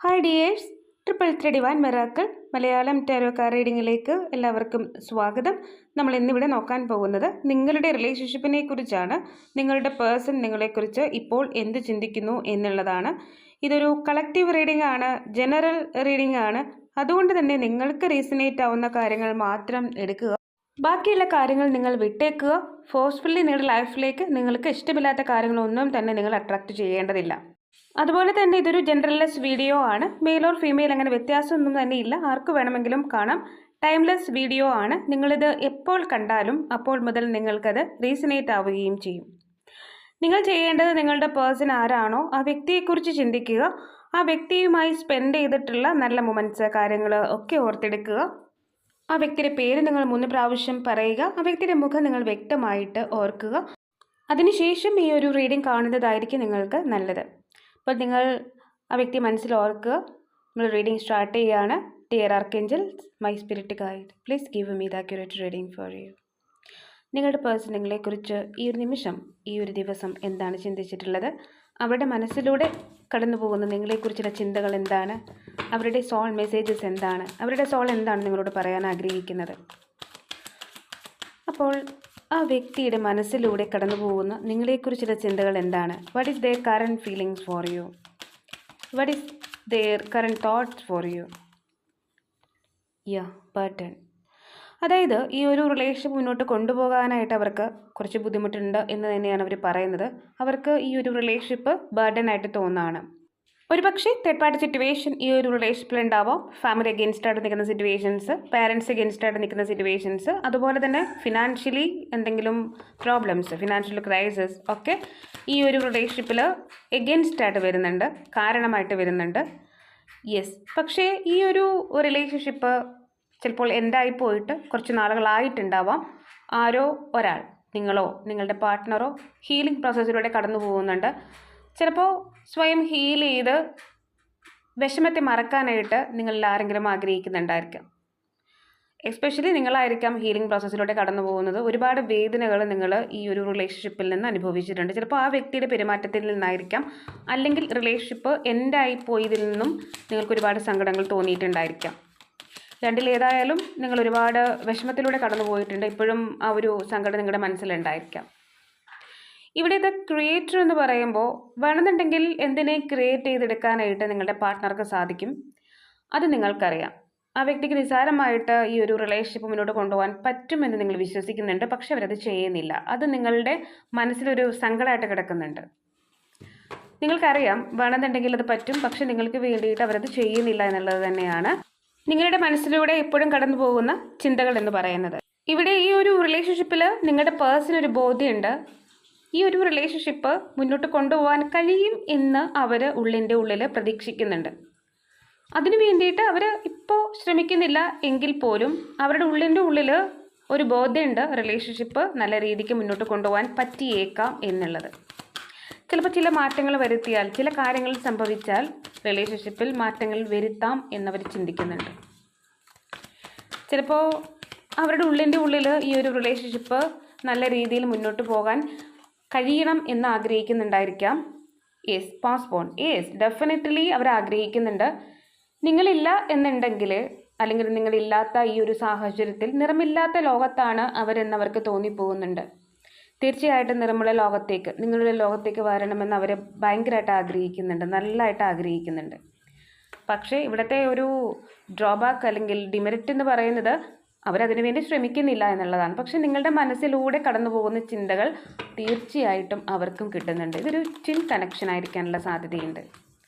Hi dears triple three divine miracles Malayalam tarot card റീഡിങ്ങിലേക്ക് എല്ലാവർക്കും സ്വാഗതം. നമ്മൾ ഇന്നിവിടെ നോക്കാൻ പോകുന്നത് നിങ്ങളുടെ റിലേഷൻഷിപ്പിനെ കുറിച്ചാണ്. നിങ്ങളുടെ പേഴ്സൺ നിങ്ങളെക്കുറിച്ച് ഇപ്പോൾ എന്ത് ചിന്തിക്കുന്നു എന്നുള്ളതാണ്. ഇതൊരു കളക്റ്റീവ് റീഡിംഗ് ആണ് ജനറൽ റീഡിംഗ് ആണ്. അതുകൊണ്ട് തന്നെ നിങ്ങൾക്ക് റീസണേറ്റ് ആവുന്ന കാര്യങ്ങൾ മാത്രം എടുക്കുക. ബാക്കിയുള്ള കാര്യങ്ങൾ നിങ്ങൾ വിട്ടേക്കുക. ഫോഴ്സ്ഫുള്ളി നിങ്ങളുടെ ലൈഫിലേക്ക് നിങ്ങൾക്ക് ഇഷ്ടമില്ലാത്ത കാര്യങ്ങളൊന്നും തന്നെ നിങ്ങൾ അട്രാക്റ്റ് ചെയ്യേണ്ടതില്ല. അതുപോലെ തന്നെ ഇതൊരു ജനറൽലെസ് വീഡിയോ ആണ്. മെയിൽ ഓർ ഫീമെയിൽ അങ്ങനെ വ്യത്യാസമൊന്നും തന്നെ ഇല്ല. ആർക്ക് വേണമെങ്കിലും കാണാം. ടൈംലെസ് വീഡിയോ ആണ്. നിങ്ങളിത് എപ്പോൾ കണ്ടാലും അപ്പോൾ മുതൽ നിങ്ങൾക്കത് റീസണേറ്റ് ആവുകയും ചെയ്യും. നിങ്ങൾ ചെയ്യേണ്ടത് നിങ്ങളുടെ പേഴ്സൺ ആരാണോ ആ വ്യക്തിയെക്കുറിച്ച് ചിന്തിക്കുക. ആ വ്യക്തിയുമായി സ്പെൻഡ് ചെയ്തിട്ടുള്ള നല്ല മൊമെന്റ്സ് കാര്യങ്ങൾ ഒക്കെ ഓർത്തെടുക്കുക. ആ വ്യക്തിയുടെ പേര് നിങ്ങൾ മൂന്ന് പ്രാവശ്യം പറയുക. ആ വ്യക്തിയുടെ മുഖം നിങ്ങൾ വ്യക്തമായിട്ട് ഓർക്കുക. അതിനുശേഷം ഈ ഒരു റീഡിംഗ് കാണുന്നതായിരിക്കും നിങ്ങൾക്ക് നല്ലത്. അപ്പോൾ നിങ്ങൾ ആ വ്യക്തി മനസ്സിൽ ഓർക്കുക. നമ്മൾ റീഡിംഗ് സ്റ്റാർട്ട് ചെയ്യുകയാണ് dear archangel my spirit guide please give me the accurate reading for you നിങ്ങളുടെ പേഴ്സൺ നിങ്ങളെക്കുറിച്ച് ഈ ഒരു നിമിഷം ഈ ഒരു ദിവസം എന്താണ് ചിന്തിച്ചിട്ടുള്ളത്? അവരുടെ മനസ്സിലൂടെ കടന്നു പോകുന്ന നിങ്ങളെക്കുറിച്ചുള്ള ചിന്തകൾ എന്താണ്? അവരുടെ സോൾ മെസ്സേജസ് എന്താണ്? അവരുടെ സോൾ എന്താണ് നിങ്ങളോട് പറയാൻ ആഗ്രഹിക്കുന്നത്? അപ്പോൾ ആ വ്യക്തിയുടെ മനസ്സിലൂടെ കടന്നു പോകുന്ന നിങ്ങളെക്കുറിച്ചുള്ള ചിന്തകൾ എന്താണ്? What is their current feelings for you what is their current thoughts for you yeah button അതായത് ഈ ഒരു റിലേഷൻ മുന്നോട്ട് കൊണ്ടുപോകാനായിട്ട് അവർക്ക് കുറച്ച് ബുദ്ധിമുട്ടുണ്ട് എന്ന് തന്നെയാണ് അവർ പറയുന്നത്. അവർക്ക് ഈ ഒരു റിലേഷൻഷിപ്പ് ബർഡൻ ആയിട്ട് തോന്നുകയാണ് ഒരുപക്ഷെ തേർഡ് പാർട്ടി സിറ്റുവേഷൻ ഈ ഒരു റിലേഷൻഷിപ്പിൽ ഉണ്ടാവാം. ഫാമിലി അഗെയിൻസ്റ്റ് ആയിട്ട് നിൽക്കുന്ന സിറ്റുവേഷൻസ് പാരൻസ് അഗെയിൻസ്റ്റ് ആയിട്ട് നിൽക്കുന്ന സിറ്റുവേഷൻസ് അതുപോലെ തന്നെ ഫിനാൻഷ്യലി എന്തെങ്കിലും പ്രോബ്ലംസ് ഫിനാൻഷ്യൽ ക്രൈസിസ് ഒക്കെ ഈ ഒരു റിലേഷൻഷിപ്പിൽ എഗെയിൻസ്റ്റ് ആയിട്ട് വരുന്നുണ്ട് കാരണമായിട്ട് വരുന്നുണ്ട്. യെസ് പക്ഷേ ഈ ഒരു റിലേഷൻഷിപ്പ് ചിലപ്പോൾ എൻഡായി പോയിട്ട് കുറച്ച് നാളുകളായിട്ടുണ്ടാവാം. ആരോ ഒരാൾ നിങ്ങളോ നിങ്ങളുടെ പാർട്ട്ണറോ ഹീലിംഗ് പ്രോസസ്സിലൂടെ കടന്നു പോകുന്നുണ്ട് ചിലപ്പോൾ സ്വയം ഹീൽ ചെയ്ത് വിഷമത്തെ മറക്കാനായിട്ട് നിങ്ങളിൽ ആരെങ്കിലും ആഗ്രഹിക്കുന്നുണ്ടായിരിക്കാം. എസ്പെഷ്യലി നിങ്ങളായിരിക്കാം ഹീലിംഗ് പ്രോസസ്സിലൂടെ കടന്നു പോകുന്നത്. ഒരുപാട് വേദനകൾ നിങ്ങൾ ഈ ഒരു റിലേഷൻഷിപ്പിൽ നിന്ന് അനുഭവിച്ചിട്ടുണ്ട്. ചിലപ്പോൾ ആ വ്യക്തിയുടെ പെരുമാറ്റത്തിൽ നിന്നായിരിക്കാം അല്ലെങ്കിൽ റിലേഷൻഷിപ്പ് എൻഡായി പോയതിൽ നിന്നും നിങ്ങൾക്ക് ഒരുപാട് സങ്കടങ്ങൾ തോന്നിയിട്ടുണ്ടായിരിക്കാം. രണ്ടിലേതായാലും നിങ്ങൾ ഒരുപാട് വിഷമത്തിലൂടെ കടന്നു പോയിട്ടുണ്ട്. ഇപ്പോഴും ആ ഒരു സങ്കടം നിങ്ങളുടെ മനസ്സിലുണ്ടായിരിക്കാം. ഇവിടെ ഇത് ക്രിയേറ്റർ എന്ന് പറയുമ്പോൾ വേണമെന്നുണ്ടെങ്കിൽ എന്തിനെ ക്രിയേറ്റ് ചെയ്തെടുക്കാനായിട്ട് നിങ്ങളുടെ പാർട്ട്ണർക്ക് സാധിക്കും. അത് നിങ്ങൾക്കറിയാം. ആ വ്യക്തിക്ക് നിസാരമായിട്ട് ഈ ഒരു റിലേഷൻഷിപ്പ് മുന്നോട്ട് കൊണ്ടുപോകാൻ പറ്റുമെന്ന് നിങ്ങൾ വിശ്വസിക്കുന്നുണ്ട്. പക്ഷെ അവരത് ചെയ്യുന്നില്ല. അത് നിങ്ങളുടെ മനസ്സിലൊരു സങ്കടമായിട്ട് കിടക്കുന്നുണ്ട്. നിങ്ങൾക്കറിയാം വേണമെന്നുണ്ടെങ്കിൽ അത് പറ്റും. പക്ഷെ നിങ്ങൾക്ക് വേണ്ടിയിട്ട് അവരത് ചെയ്യുന്നില്ല എന്നുള്ളത് തന്നെയാണ് നിങ്ങളുടെ മനസ്സിലൂടെ എപ്പോഴും കടന്നു പോകുന്ന ചിന്തകൾ എന്ന് പറയുന്നത്. ഇവിടെ ഈ ഒരു റിലേഷൻഷിപ്പിൽ നിങ്ങളുടെ പേഴ്സണൊരു ബോധ്യമുണ്ട്. ഈ ഒരു റിലേഷൻഷിപ്പ് മുന്നോട്ട് കൊണ്ടുപോകാൻ കഴിയും എന്ന് അവർ ഉള്ളിന്റെ ഉള്ളിൽ പ്രതീക്ഷിക്കുന്നുണ്ട്. അതിനു വേണ്ടിയിട്ട് അവർ ഇപ്പോൾ ശ്രമിക്കുന്നില്ല എങ്കിൽ പോലും അവരുടെ ഉള്ളിന്റെ ഉള്ളിൽ ഒരു ബോധ്യമുണ്ട് റിലേഷൻഷിപ്പ് നല്ല രീതിക്ക് മുന്നോട്ട് കൊണ്ടുപോകാൻ പറ്റിയേക്കാം എന്നുള്ളത്. ചിലപ്പോൾ ചില മാറ്റങ്ങൾ വരുത്തിയാൽ ചില കാര്യങ്ങൾ സംഭവിച്ചാൽ റിലേഷൻഷിപ്പിൽ മാറ്റങ്ങൾ വരുത്താം എന്നവർ ചിന്തിക്കുന്നുണ്ട്. ചിലപ്പോൾ അവരുടെ ഉള്ളിന്റെ ഉള്ളിൽ ഈ ഒരു റിലേഷൻഷിപ്പ് നല്ല രീതിയിൽ മുന്നോട്ട് പോകാൻ കഴിയണം എന്ന് ആഗ്രഹിക്കുന്നുണ്ടായിരിക്കാം യെസ് പാസ് പാസ്പോൺ യെസ് ഡെഫിനറ്റ്ലി അവർ ആഗ്രഹിക്കുന്നുണ്ട്. നിങ്ങളില്ല എന്നുണ്ടെങ്കിൽ അല്ലെങ്കിൽ നിങ്ങളില്ലാത്ത ഈ ഒരു സാഹചര്യത്തിൽ നിറമില്ലാത്ത ലോകത്താണ് അവരെന്നവർക്ക് തോന്നിപ്പോകുന്നുണ്ട്. തീർച്ചയായിട്ടും നിറമുള്ള ലോകത്തേക്ക് നിങ്ങളുടെ ലോകത്തേക്ക് വരണമെന്ന് അവർ ഭയങ്കരമായിട്ട് ആഗ്രഹിക്കുന്നുണ്ട് നല്ലതായിട്ട് ആഗ്രഹിക്കുന്നുണ്ട്. പക്ഷേ ഇവിടുത്തെ ഒരു ഡ്രോബാക്ക് അല്ലെങ്കിൽ ഡിമെറിറ്റ് എന്ന് പറയുന്നത് അവരതിനു വേണ്ടി ശ്രമിക്കുന്നില്ല എന്നുള്ളതാണ്. പക്ഷെ നിങ്ങളുടെ മനസ്സിലൂടെ കടന്നു പോകുന്ന ചിന്തകൾ തീർച്ചയായിട്ടും അവർക്കും കിട്ടുന്നുണ്ട്. ഇതൊരു ചിൻ കണക്ഷൻ ആയിരിക്കാനുള്ള സാധ്യതയുണ്ട്.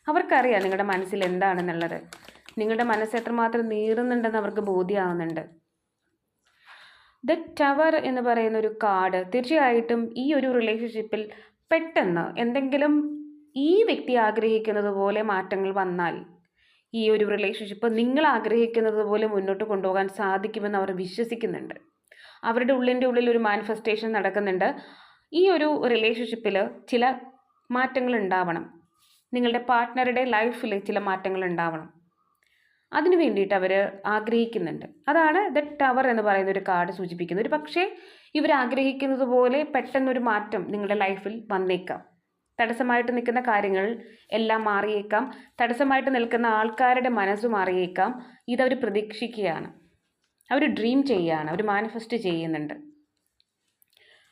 അവർക്കറിയാം നിങ്ങളുടെ മനസ്സിൽ എന്താണെന്നുള്ളത്. നിങ്ങളുടെ മനസ്സ് എത്രമാത്രം നീറുന്നുണ്ടെന്ന് അവർക്ക് ബോധ്യമാവുന്നുണ്ട്. ദ ടവർ എന്ന് പറയുന്ന ഒരു കാർഡ് തീർച്ചയായിട്ടും ഈ ഒരു റിലേഷൻഷിപ്പിൽ പെട്ടെന്ന് എന്തെങ്കിലും ഈ വ്യക്തി ആഗ്രഹിക്കുന്നത് പോലെ മാറ്റങ്ങൾ വന്നാൽ ഈ ഒരു റിലേഷൻഷിപ്പ് നിങ്ങൾ ആഗ്രഹിക്കുന്നത് പോലെ മുന്നോട്ട് കൊണ്ടുപോകാൻ സാധിക്കുമെന്ന് അവർ വിശ്വസിക്കുന്നുണ്ട്. അവരുടെ ഉള്ളിന്റെ ഉള്ളിൽ ഒരു മാനിഫെസ്റ്റേഷൻ നടക്കുന്നുണ്ട്. ഈ ഒരു റിലേഷൻഷിപ്പിൽ ചില മാറ്റങ്ങൾ ഉണ്ടാവണം. നിങ്ങളുടെ പാർട്ട്ണറുടെ ലൈഫിൽ ചില മാറ്റങ്ങൾ ഉണ്ടാവണം. അതിനു വേണ്ടിയിട്ട് അവർ ആഗ്രഹിക്കുന്നുണ്ട്. അതാണ് ദ ടവർ എന്ന് പറയുന്ന ഒരു കാർഡ് സൂചിപ്പിക്കുന്നത്. ഒരു പക്ഷേ ഇവർ ആഗ്രഹിക്കുന്നത് പോലെ പെട്ടെന്നൊരു മാറ്റം നിങ്ങളുടെ ലൈഫിൽ വന്നേക്കാം. തടസ്സമായിട്ട് നിൽക്കുന്ന കാര്യങ്ങൾ എല്ലാം മാറിയേക്കാം. തടസ്സമായിട്ട് നിൽക്കുന്ന ആൾക്കാരുടെ മനസ്സ് മാറിയേക്കാം. ഇതവർ പ്രതീക്ഷിക്കുകയാണ്. അവർ ഡ്രീം ചെയ്യുകയാണ്. അവർ മാനിഫെസ്റ്റ് ചെയ്യുന്നുണ്ട്.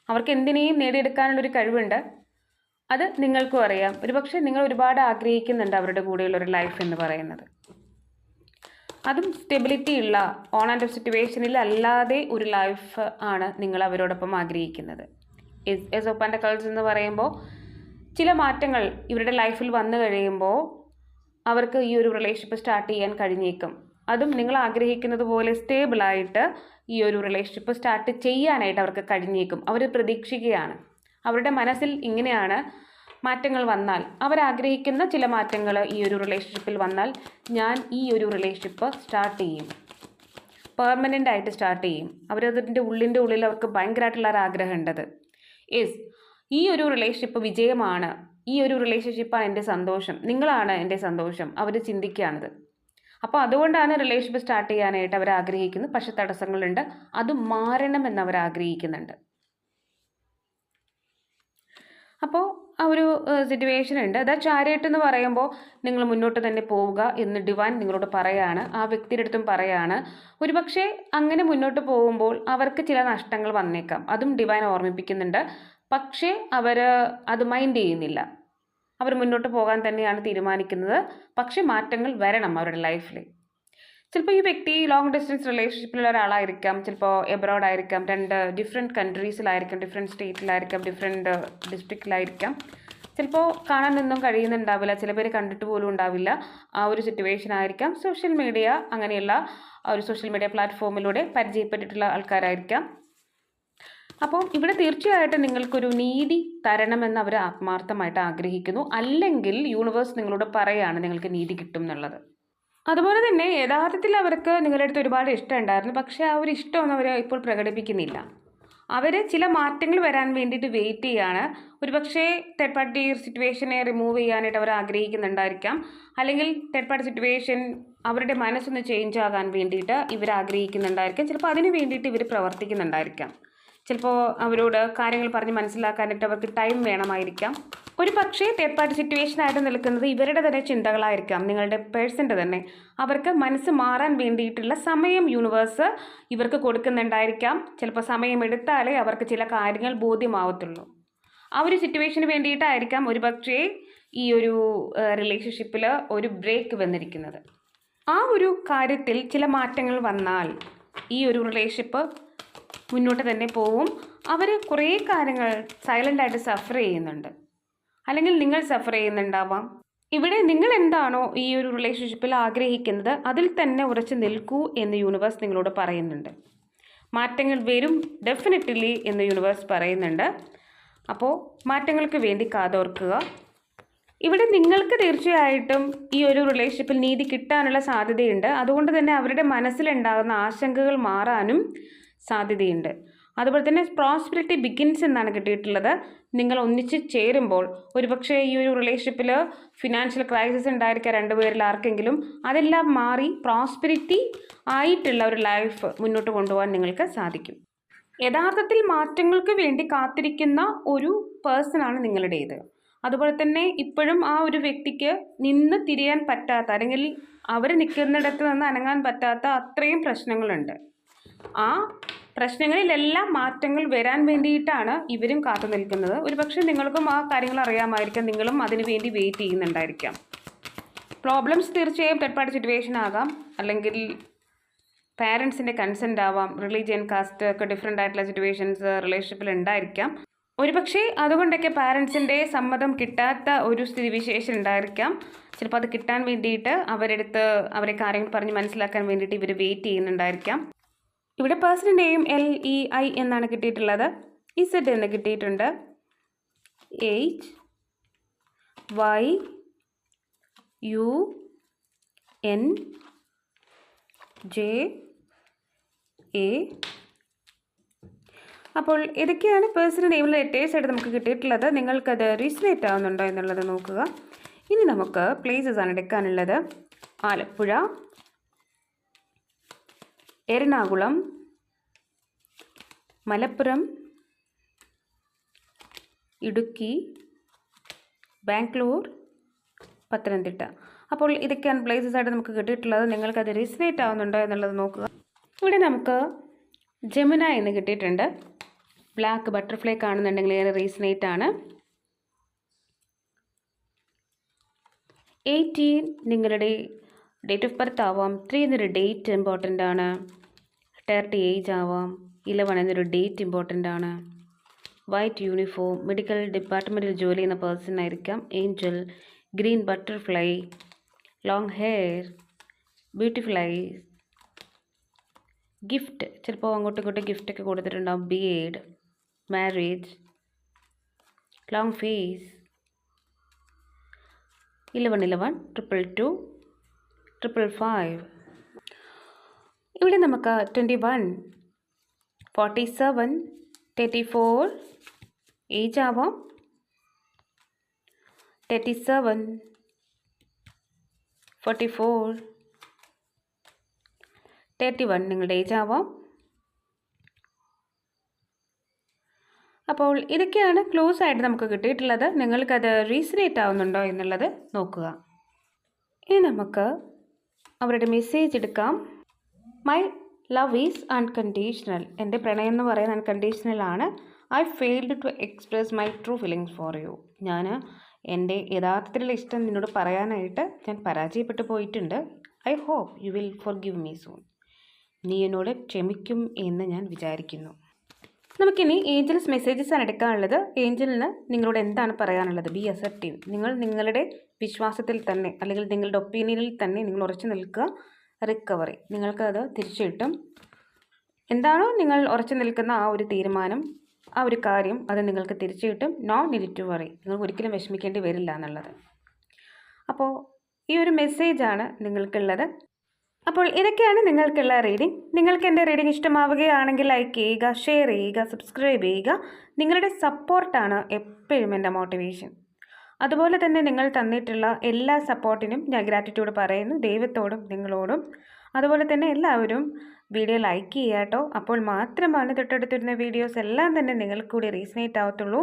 അവർക്ക് എന്തിനേയും നേടിയെടുക്കാനുള്ളൊരു കഴിവുണ്ട്. അത് നിങ്ങൾക്കും അറിയാം. ഒരുപക്ഷെ നിങ്ങൾ ഒരുപാട് ആഗ്രഹിക്കുന്നുണ്ട് അവരുടെ കൂടെയുള്ള ഒരു ലൈഫ് എന്ന് പറയുന്നത്. അതും സ്റ്റെബിലിറ്റി ഉള്ള ഓൺ ആൻഡ് സിറ്റുവേഷനിൽ അല്ലാതെ ഒരു ലൈഫ് ആണ് നിങ്ങൾ അവരോടൊപ്പം ആഗ്രഹിക്കുന്നത്. എസ് ഒപ്പാന്റെ കളേഴ്സ് എന്ന് പറയുമ്പോൾ ചില മാറ്റങ്ങൾ ഇവരുടെ ലൈഫിൽ വന്നു കഴിയുമ്പോൾ അവർക്ക് ഈ ഒരു റിലേഷൻഷിപ്പ് സ്റ്റാർട്ട് ചെയ്യാൻ കഴിഞ്ഞേക്കും. അതും നിങ്ങൾ ആഗ്രഹിക്കുന്നത് പോലെ സ്റ്റേബിളായിട്ട് ഈ ഒരു റിലേഷൻഷിപ്പ് സ്റ്റാർട്ട് ചെയ്യാനായിട്ട് അവർക്ക് കഴിഞ്ഞേക്കും. അവർ പ്രതീക്ഷിക്കുകയാണ്. അവരുടെ മനസ്സിൽ ഇങ്ങനെയാണ് മാറ്റങ്ങൾ വന്നാൽ. അവരാഗ്രഹിക്കുന്ന ചില മാറ്റങ്ങൾ ഈ ഒരു റിലേഷൻഷിപ്പിൽ വന്നാൽ ഞാൻ ഈ ഒരു റിലേഷൻഷിപ്പ് സ്റ്റാർട്ട് ചെയ്യും. പെർമനന്റ് ആയിട്ട് സ്റ്റാർട്ട് ചെയ്യും. അവരതിന്റെ ഉള്ളിന്റെ ഉള്ളിൽ അവർക്ക് ഭയങ്കരമായിട്ടുള്ള ഒരു ആഗ്രഹം ഉണ്ടത്. യെസ് ഈ ഒരു റിലേഷൻഷിപ്പ് വിജയമാണ്. ഈ ഒരു റിലേഷൻഷിപ്പാണ് എന്റെ സന്തോഷം. നിങ്ങളാണ് എന്റെ സന്തോഷം. അവർ ചിന്തിക്കുകയാണത് അപ്പോൾ അതുകൊണ്ടാണ് റിലേഷൻഷിപ്പ് സ്റ്റാർട്ട് ചെയ്യാനായിട്ട് അവർ ആഗ്രഹിക്കുന്നത്. പക്ഷെ തടസ്സങ്ങളുണ്ട്. അത് മാറണമെന്ന് അവർ ആഗ്രഹിക്കുന്നുണ്ട്. അപ്പോൾ ആ ഒരു സിറ്റുവേഷൻ ഉണ്ട്. അതാ ചാരിയട്ട് എന്ന് പറയുമ്പോൾ നിങ്ങൾ മുന്നോട്ട് തന്നെ പോവുക എന്ന് ഡിവാൻ നിങ്ങളോട് പറയാണ്. ആ വ്യക്തിയുടെ അടുത്തും പറയാണ്. ഒരുപക്ഷെ അങ്ങനെ മുന്നോട്ട് പോകുമ്പോൾ അവർക്ക് ചില നഷ്ടങ്ങൾ വന്നേക്കാം. അതും ഡിവാൻ ഓർമ്മിപ്പിക്കുന്നുണ്ട്. പക്ഷേ അവർ അത് മൈൻഡ് ചെയ്യുന്നില്ല. അവർ മുന്നോട്ട് പോകാൻ തന്നെയാണ് തീരുമാനിക്കുന്നത്. പക്ഷേ മാറ്റങ്ങൾ വരണം അവരുടെ ലൈഫിൽ ചിലപ്പോൾ ഈ വ്യക്തി ലോങ് ഡിസ്റ്റൻസ് റിലേഷൻഷിപ്പിലുള്ള ഒരാളായിരിക്കാം. ചിലപ്പോൾ എബ്രോഡ് ആയിരിക്കാം. രണ്ട് ഡിഫറെന്റ് കൺട്രീസിലായിരിക്കാം ഡിഫറെന്റ് സ്റ്റേറ്റിലായിരിക്കാം ഡിഫറെന്റ് ഡിസ്ട്രിക്റ്റിലായിരിക്കാം ചിലപ്പോൾ കാണാൻ നിന്നും കഴിയുന്നുണ്ടാവില്ല. ചില പേര് കണ്ടിട്ട് പോലും ഉണ്ടാവില്ല. ആ ഒരു സിറ്റുവേഷൻ ആയിരിക്കാം. സോഷ്യൽ മീഡിയ അങ്ങനെയുള്ള ഒരു സോഷ്യൽ മീഡിയ പ്ലാറ്റ്ഫോമിലൂടെ പരിചയപ്പെട്ടിട്ടുള്ള ആൾക്കാരായിരിക്കാം. അപ്പോൾ ഇവിടെ തീർച്ചയായിട്ടും നിങ്ങൾക്കൊരു നീതി തരണമെന്ന് അവർ ആത്മാർത്ഥമായിട്ട് ആഗ്രഹിക്കുന്നു. അല്ലെങ്കിൽ യൂണിവേഴ്സ് നിങ്ങളോട് പറയാണ് നിങ്ങൾക്ക് നീതി കിട്ടും എന്നുള്ളത്. അതുപോലെ തന്നെ യഥാർത്ഥത്തിൽ അവർക്ക് നിങ്ങളുടെ അടുത്ത് ഒരുപാട് ഇഷ്ടമുണ്ടായിരുന്നു പക്ഷേ ആ ഒരു ഇഷ്ടമൊന്നും അവർ ഇപ്പോൾ പ്രകടിപ്പിക്കുന്നില്ല. അവർ ചില മാറ്റങ്ങൾ വരാൻ വേണ്ടിയിട്ട് വെയിറ്റ് ചെയ്യാണ്. ഒരുപക്ഷേ തേർഡ് പാർട്ടി സിറ്റുവേഷനെ റിമൂവ് ചെയ്യാനായിട്ട് അവർ ആഗ്രഹിക്കുന്നുണ്ടായിരിക്കാം. അല്ലെങ്കിൽ തേർഡ് പാർട്ടി സിറ്റുവേഷൻ അവരുടെ മനസ്സൊന്ന് ചേഞ്ച് ആകാൻ വേണ്ടിയിട്ട് ഇവർ ആഗ്രഹിക്കുന്നുണ്ടായിരിക്കാം. ചിലപ്പോൾ അതിന് വേണ്ടിയിട്ട് ഇവർ പ്രവർത്തിക്കുന്നുണ്ടായിരിക്കാം. ചിലപ്പോൾ അവരോട് കാര്യങ്ങൾ പറഞ്ഞ് മനസ്സിലാക്കാനായിട്ട് അവർക്ക് ടൈം വേണമായിരിക്കാം. ഒരു പക്ഷേ തേർഡ് പാർട്ടി സിറ്റുവേഷൻ ആയിട്ട് നിൽക്കുന്നത് ഇവരുടെ തന്നെ ചിന്തകളായിരിക്കാം. നിങ്ങളുടെ പേഴ്സന്റെ തന്നെ. അവർക്ക് മനസ്സ് മാറാൻ വേണ്ടിയിട്ടുള്ള സമയം യൂണിവേഴ്സ് ഇവർക്ക് കൊടുക്കുന്നുണ്ടായിരിക്കാം. ചിലപ്പോൾ സമയം എടുത്താലേ അവർക്ക് ചില കാര്യങ്ങൾ ബോധ്യമാവത്തുള്ളൂ. ആ ഒരു സിറ്റുവേഷന് വേണ്ടിയിട്ടായിരിക്കാം ഒരു പക്ഷേ ഈ ഒരു റിലേഷൻഷിപ്പിൽ ഒരു ബ്രേക്ക് വന്നിരിക്കുന്നത്. ആ ഒരു കാര്യത്തിൽ ചില മാറ്റങ്ങൾ വന്നാൽ ഈ ഒരു റിലേഷൻഷിപ്പ് മുന്നോട്ട് തന്നെ പോവും. അവർ കുറേ കാര്യങ്ങൾ സൈലന്റായിട്ട് സഫർ ചെയ്യുന്നുണ്ട്. അല്ലെങ്കിൽ നിങ്ങൾ സഫർ ചെയ്യുന്നുണ്ടാവാം. ഇവിടെ നിങ്ങൾ എന്താണോ ഈ ഒരു റിലേഷൻഷിപ്പിൽ ആഗ്രഹിക്കുന്നത് അതിൽ തന്നെ ഉറച്ചു നിൽക്കൂ എന്ന് യൂണിവേഴ്സ് നിങ്ങളോട് പറയുന്നുണ്ട്. മാറ്റങ്ങൾ വരും ഡെഫിനറ്റ്ലി എന്ന് യൂണിവേഴ്സ് പറയുന്നുണ്ട്. അപ്പോൾ മാറ്റങ്ങൾക്ക് വേണ്ടി കാതോർക്കുക. ഇവിടെ നിങ്ങൾക്ക് തീർച്ചയായിട്ടും ഈ ഒരു റിലേഷൻഷിപ്പിൽ നീതി കിട്ടാനുള്ള സാധ്യതയുണ്ട്. അതുകൊണ്ട് തന്നെ അവരുടെ മനസ്സിലുണ്ടാകുന്ന ആശങ്കകൾ മാറാനും സാധ്യതയുണ്ട്. അതുപോലെ തന്നെ പ്രോസ്പെരിറ്റി ബിഗിൻസ് എന്നാണ് കിട്ടിയിട്ടുള്ളത്. നിങ്ങൾ ഒന്നിച്ച് ചേരുമ്പോൾ ഒരുപക്ഷെ ഈ ഒരു റിലേഷൻഷിപ്പിൽ ഫിനാൻഷ്യൽ ക്രൈസിസ് ഉണ്ടായിരിക്കുക രണ്ടുപേരിൽ ആർക്കെങ്കിലും. അതെല്ലാം മാറി പ്രോസ്പെരിറ്റി ആയിട്ടുള്ള ഒരു ലൈഫ് മുന്നോട്ട് കൊണ്ടുപോകാൻ നിങ്ങൾക്ക് സാധിക്കും. യഥാർത്ഥത്തിൽ മാറ്റങ്ങൾക്ക് വേണ്ടി കാത്തിരിക്കുന്ന ഒരു പേഴ്സണാണ് നിങ്ങളുടേത്. അതുപോലെ തന്നെ ഇപ്പോഴും ആ ഒരു വ്യക്തിക്ക് നിന്ന് തിരിയാൻ പറ്റാത്ത അല്ലെങ്കിൽ അവർ നിൽക്കുന്നിടത്ത് നിന്ന് അനങ്ങാൻ പറ്റാത്ത അത്രയും പ്രശ്നങ്ങളുണ്ട്. ആ പ്രശ്നങ്ങളിലെല്ലാം മാറ്റങ്ങൾ വരാൻ വേണ്ടിയിട്ടാണ് ഇവരും കാത്തു നിൽക്കുന്നത്. ഒരുപക്ഷെ നിങ്ങൾക്കും ആ കാര്യങ്ങൾ അറിയാമായിരിക്കാം. നിങ്ങളും അതിനു വേണ്ടി വെയിറ്റ് ചെയ്യുന്നുണ്ടായിരിക്കാം. പ്രോബ്ലംസ് തീർച്ചയായും തേർഡ് പാർട്ടി സിറ്റുവേഷൻ ആകാം. അല്ലെങ്കിൽ പാരൻസിന്റെ കൺസെന്റ് ആവാം. റിലീജിയൻ കാസ്റ്റ് ഒക്കെ ഡിഫറെന്റ് ആയിട്ടുള്ള സിറ്റുവേഷൻസ് റിലേഷൻഷിപ്പിൽ ഉണ്ടായിരിക്കാം. ഒരുപക്ഷെ അതുകൊണ്ടൊക്കെ പാരൻസിന്റെ സമ്മതം കിട്ടാത്ത ഒരു സ്ഥിതിവിശേഷം ഉണ്ടായിരിക്കാം. ചിലപ്പോൾ അത് കിട്ടാൻ വേണ്ടിയിട്ട് അവരെടുത്ത് അവരെ കാര്യങ്ങൾ പറഞ്ഞ് മനസ്സിലാക്കാൻ വേണ്ടിയിട്ട് ഇവർ വെയിറ്റ് ചെയ്യുന്നുണ്ടായിരിക്കാം. ഇവിടെ personal name L E I എന്നാണ് കിട്ടിയിട്ടുള്ളത്. ഇസഡ് എന്ന് കിട്ടിയിട്ടുണ്ട്. H Y U N J A അപ്പോൾ ഇതൊക്കെയാണ് പേഴ്സണൽ നെയിമിൽ ലെറ്റേഴ്സ് ആയിട്ട് നമുക്ക് കിട്ടിയിട്ടുള്ളത്. നിങ്ങൾക്കത് റീസലേറ്റ് ആവുന്നുണ്ടോ എന്നുള്ളത് നോക്കുക. ഇനി നമുക്ക് പ്ലേസസ് ആണ് എടുക്കാനുള്ളത്. ആലപ്പുഴ എറണാകുളം മലപ്പുറം ഇടുക്കി ബാംഗ്ലൂർ പത്തനംതിട്ട. അപ്പോൾ ഇതൊക്കെയാണ് പ്ലേസസ് ആയിട്ട് നമുക്ക് കിട്ടിയിട്ടുള്ളത്. നിങ്ങൾക്കത് റീസണേറ്റ് ആവുന്നുണ്ടോ എന്നുള്ളത് നോക്കുക. ഇവിടെ നമുക്ക് ജമുന എന്ന് കിട്ടിയിട്ടുണ്ട്. ബ്ലാക്ക് ബട്ടർഫ്ലൈ കാണുന്നുണ്ടെങ്കിൽ ഏറെ റീസണേറ്റ് ആണ്. എയ്റ്റീൻ നിങ്ങളുടെ ഡേറ്റ് ഓഫ് ബർത്ത് ആവാം. ത്രീ എന്നൊരു ഡേറ്റ് ഇമ്പോർട്ടന്റ് ആണ്. തേർട്ടി ഏജ് ആവാം. ഇലവൺ എന്നൊരു ഡേറ്റ് ഇമ്പോർട്ടന്റ് ആണ്. വൈറ്റ് യൂണിഫോം മെഡിക്കൽ ഡിപ്പാർട്ട്മെന്റിൽ ജോലി ചെയ്യുന്ന പേഴ്സൺ ആയിരിക്കാം. Angel green butterfly long hair beautiful gift ചിലപ്പോൾ അങ്ങോട്ടും ഇങ്ങോട്ടും ഗിഫ്റ്റൊക്കെ കൊടുത്തിട്ടുണ്ടാവും. Beard marriage long face eleven eleven triple two triple five ഇവിടെ നമുക്ക് twenty one forty seven thirty four age ആവാം. Thirty seven forty four thirty one നിങ്ങളുടെ ഏജ് ആവാം. അപ്പോൾ ഇതൊക്കെയാണ് ക്ലോസ് ആയിട്ട് നമുക്ക് കിട്ടിയിട്ടുള്ളത്. നിങ്ങൾക്കത് റീസനേറ്റ് ആവുന്നുണ്ടോ എന്നുള്ളത് നോക്കുക. ഇനി നമുക്ക് അവരുടെ മെസ്സേജ് എടുക്കാം. മൈ ലവ് ഈസ് അൺകണ്ടീഷണൽ എന്റെ പ്രണയം എന്ന് പറയുന്നത് അൺകണ്ടീഷണൽ ആണ്. I failed to express my true feelings for you ഞാൻ എന്റെ യഥാർത്ഥത്തിലുള്ള ഇഷ്ടം നിന്നോട് പറയാനായിട്ട് ഞാൻ പരാജയപ്പെട്ടു പോയിട്ടുണ്ട്. I hope you will forgive me soon നീ എന്നോട് ക്ഷമിക്കും എന്ന് ഞാൻ വിചാരിക്കുന്നു. നമുക്കിനി ഏഞ്ചൽസ് മെസ്സേജസ് ആണ് എടുക്കാനുള്ളത്. ഏഞ്ചലിന് നിങ്ങളോട് എന്താണ് പറയാനുള്ളത്? ബി അസെപ്റ്റീവ് നിങ്ങൾ നിങ്ങളുടെ വിശ്വാസത്തിൽ തന്നെ അല്ലെങ്കിൽ നിങ്ങളുടെ ഒപ്പീനിയനിൽ തന്നെ നിങ്ങൾ ഉറച്ചു നിൽക്കുക. റിക്കവറി നിങ്ങൾക്കത് തിരിച്ചു കിട്ടും. എന്താണോ നിങ്ങൾ ഉറച്ചു നിൽക്കുന്ന ആ ഒരു തീരുമാനം ആ ഒരു കാര്യം അത് നിങ്ങൾക്ക് തിരിച്ചു കിട്ടും. നോ നീഡ് വറി നിങ്ങൾക്ക് ഒരിക്കലും വിഷമിക്കേണ്ടി വരില്ല എന്നുള്ളത്. അപ്പോൾ ഈ ഒരു മെസ്സേജാണ് നിങ്ങൾക്കുള്ളത്. അപ്പോൾ ഇതൊക്കെയാണ് നിങ്ങൾക്കുള്ള റീഡിംഗ് നിങ്ങൾക്ക് എന്റെ റീഡിംഗ് ഇഷ്ടമാവുകയാണെങ്കിൽ ലൈക്ക് ചെയ്യുക ഷെയർ ചെയ്യുക സബ്സ്ക്രൈബ് ചെയ്യുക. നിങ്ങളുടെ സപ്പോർട്ടാണ് എപ്പോഴും എന്റെ മോട്ടിവേഷൻ അതുപോലെ തന്നെ നിങ്ങൾ തന്നിട്ടുള്ള എല്ലാ സപ്പോർട്ടിനും ഞാൻ ഗ്രാറ്റിറ്റ്യൂഡ് പറയുന്നു ദൈവത്തോടും നിങ്ങളോടും. അതുപോലെ തന്നെ എല്ലാവരും വീഡിയോ ലൈക്ക് ചെയ്യാട്ടോ അപ്പോൾ മാത്രമാണ് തൊട്ടടുത്തിരുന്ന വീഡിയോസ് എല്ലാം തന്നെ നിങ്ങൾക്കൂടി റീസണേറ്റ് ആവത്തുള്ളൂ.